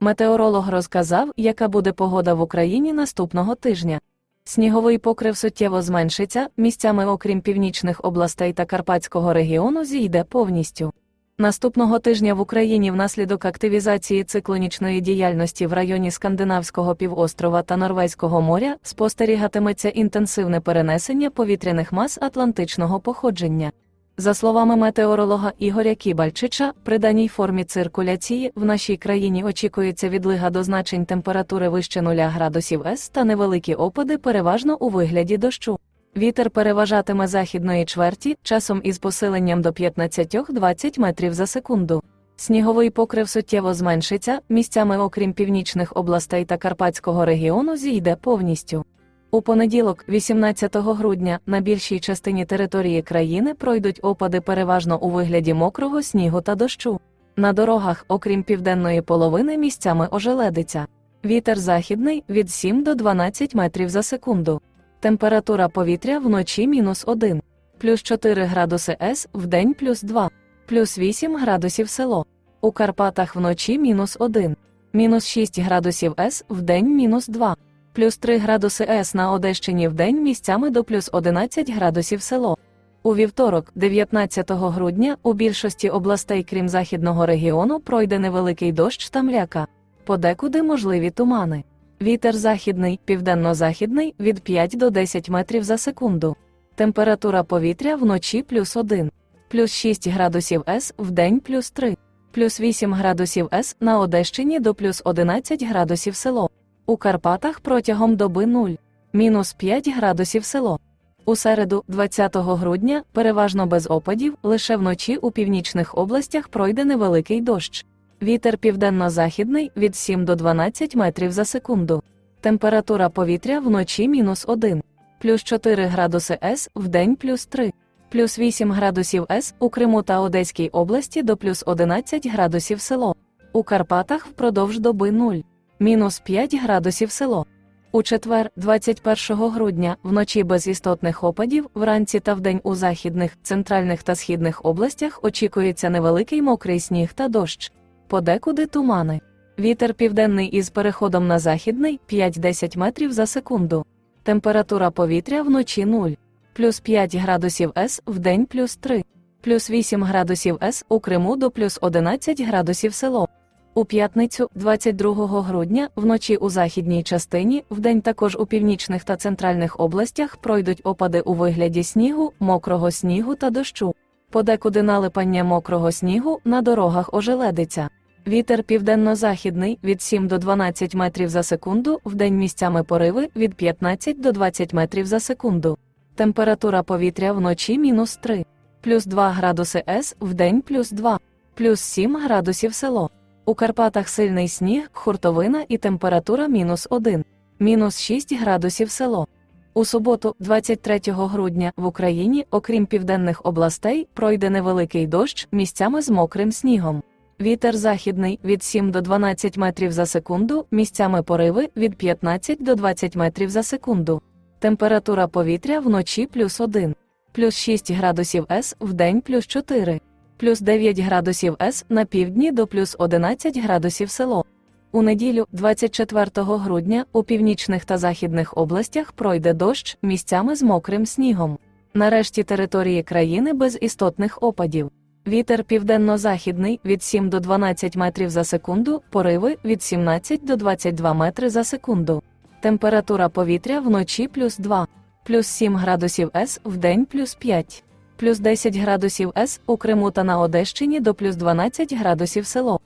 Метеоролог розказав, яка буде погода в Україні наступного тижня. Сніговий покрив суттєво зменшиться, місцями, окрім північних областей та Карпатського регіону, зійде повністю. Наступного тижня в Україні внаслідок активізації циклонічної діяльності в районі Скандинавського півострова та Норвезького моря спостерігатиметься інтенсивне перенесення повітряних мас атлантичного походження. За словами метеоролога Ігоря Кібальчича, при даній формі циркуляції в нашій країні очікується відлига до значень температури вище 0 градусів С та невеликі опади переважно у вигляді дощу. Вітер переважатиме західної чверті, часом із посиленням до 15-20 метрів за секунду. Сніговий покрив суттєво зменшиться, місцями, окрім північних областей та Карпатського регіону, зійде повністю. У понеділок, 18 грудня, на більшій частині території країни пройдуть опади переважно у вигляді мокрого снігу та дощу. На дорогах, окрім південної половини, місцями ожеледиться. Вітер західний від 7 до 12 метрів за секунду. Температура повітря вночі мінус 1, плюс 4 градуси С, вдень плюс 2, плюс 8 градусів село. У Карпатах вночі мінус 1, мінус 6 градусів С, вдень мінус 2, плюс 3 градуси С на Одещині вдень місцями до плюс 11 градусів село. У вівторок, 19 грудня, у більшості областей, крім західного регіону, пройде невеликий дощ та мляка. Подекуди можливі тумани. Вітер західний, південно-західний від 5 до 10 метрів за секунду. Температура повітря вночі плюс 1, плюс 6 градусів С, вдень плюс 3, плюс 8 градусів С на Одещині до плюс 11 градусів село. У Карпатах протягом доби 0, мінус 5 градусів село. У середу, 20 грудня, переважно без опадів, лише вночі у північних областях пройде невеликий дощ. Вітер південно-західний від 7 до 12 метрів за секунду. Температура повітря вночі мінус 1, плюс 4 градуси С, вдень плюс 3, плюс 8 градусів С у Криму та Одеській області до плюс 11 градусів село. У Карпатах впродовж доби 0, мінус 5 градусів село. У четвер, 21 грудня, вночі без істотних опадів, вранці та вдень у західних, центральних та східних областях очікується невеликий мокрий сніг та дощ. Подекуди тумани. Вітер південний із переходом на західний 5-10 метрів за секунду. Температура повітря вночі 0, плюс 5 градусів С, вдень плюс 3, плюс 8 градусів С у Криму до плюс 11 градусів село. У п'ятницю, 22 грудня, вночі у західній частині, вдень також у північних та центральних областях пройдуть опади у вигляді снігу, мокрого снігу та дощу. Подекуди налипання мокрого снігу на дорогах ожеледиться. Вітер південно-західний від 7 до 12 метрів за секунду, вдень місцями пориви від 15 до 20 метрів за секунду. Температура повітря вночі мінус 3, плюс 2 градуси С, вдень плюс 2, плюс 7 градусів село. У Карпатах сильний сніг, хуртовина і температура мінус 1, мінус 6 градусів село. У суботу, 23 грудня, в Україні, окрім південних областей, пройде невеликий дощ місцями з мокрим снігом. Вітер західний від 7 до 12 метрів за секунду, місцями пориви від 15 до 20 метрів за секунду. Температура повітря вночі плюс 1, плюс 6 градусів С, вдень плюс 4, плюс 9 градусів С на півдні до плюс 11 градусів село. У неділю, 24 грудня, у північних та західних областях пройде дощ місцями з мокрим снігом. Нарешті території країни без істотних опадів. Вітер південно-західний від 7 до 12 метрів за секунду, пориви від 17 до 22 метри за секунду. Температура повітря вночі плюс 2, плюс 7 градусів С, вдень плюс 5, плюс 10 градусів С у Криму та на Одещині до плюс 12 градусів село.